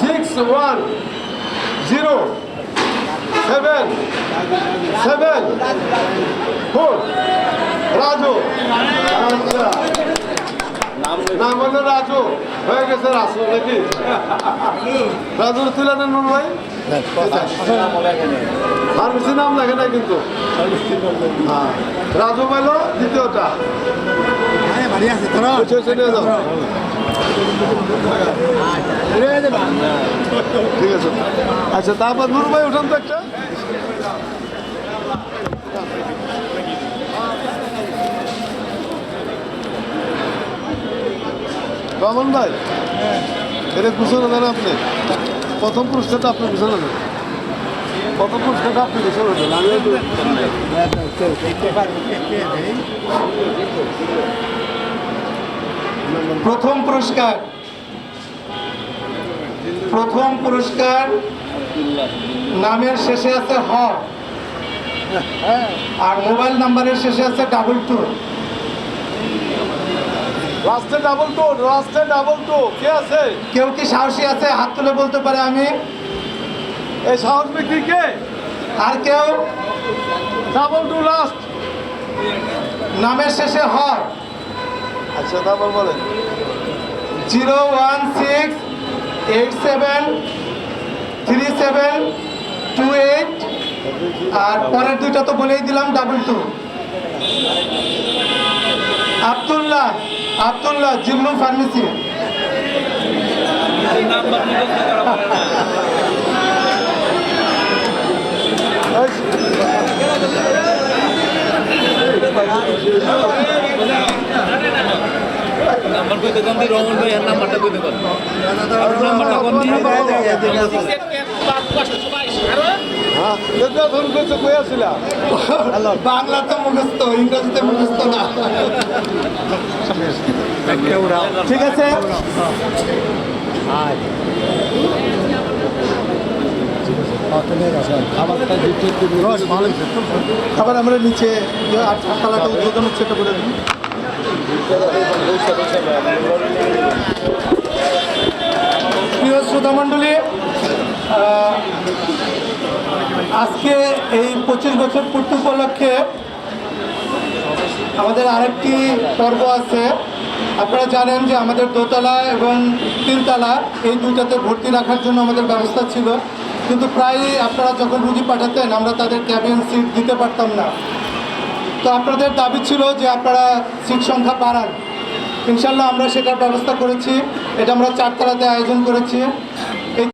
Six one zero seven seven four Raju. আচ্ছা। নাম হলো রাজু। হয়ে গেছে রাসু নাকি? রাজুর ছিলেন নুন ভাই। ফার্মেসি নাম লেখে নাই কিন্তু। হ্যাঁ। রাজু পাইলো দ্বিতীয়টা। যাও। ঠিক আছে আচ্ছা তারপর নুর ভাই উঠান তো একটা রমন ভাই এটা ঘোষণা দেন আপনি প্রথম পুরস্কারটা আপনি ঘোষণা দেন প্রথম পুরস্কারটা আপনি ঘোষণা দেন আমি একটু- প্রথম পুরস্কার। প্রথম পুরস্কার নামের শেষে আছে হ। আর মোবাইল নাম্বারের শেষে আছে ডাবল টু লাস্টে ডাবল টু লাস্টে ডাবল টু কে আছে? কেউ কি সাহসী আছে? হাত তুলে বলতে পারে আমি। এই সাহস ব্যক্তি কে? আর কেউ? ডাবল টু লাস্ট নামের শেষে হ। আচ্ছা তারপর বলেন zero one six eight seven three seven two eight আর পরের দুইটা তো বলেই দিলাম double two Abdullah Abdullah Jillu pharmacy number কইতে দি রহমান ভাই এর নাম্বারটা কইতে কম নাম্বারটা কম দি হ্যাঁ করছে কই আসিলা? বাংলা তো মুখস্থ ইংরেজিতে মুখস্থ না। ঠিক আছে। খাবার আমরা নিচে যে আট আটতলাটা উদ্বোধন হচ্ছে এটা বলে দিন আজকে এই পঁচিশ বছর পূর্তি উপলক্ষে আমাদের আরেকটি পর্ব আছে। আপনারা জানেন যে আমাদের দোতলা এবং তিনতলা, এই দুইটাতে ভর্তি রাখার জন্য আমাদের ব্যবস্থা ছিল। কিন্তু প্রায়ই আপনারা যখন রুগী পাঠাতেন, আমরা তাদের ক্যাবিন সিট দিতে পারতাম না। তো আপনাদের দাবি ছিল যে আপনারা সিট সংখ্যা বাড়ান। ইনশাল্লাহ আমরা সেটার ব্যবস্থা করেছি। এটা আমরা চারতলাতে আয়োজন করেছি।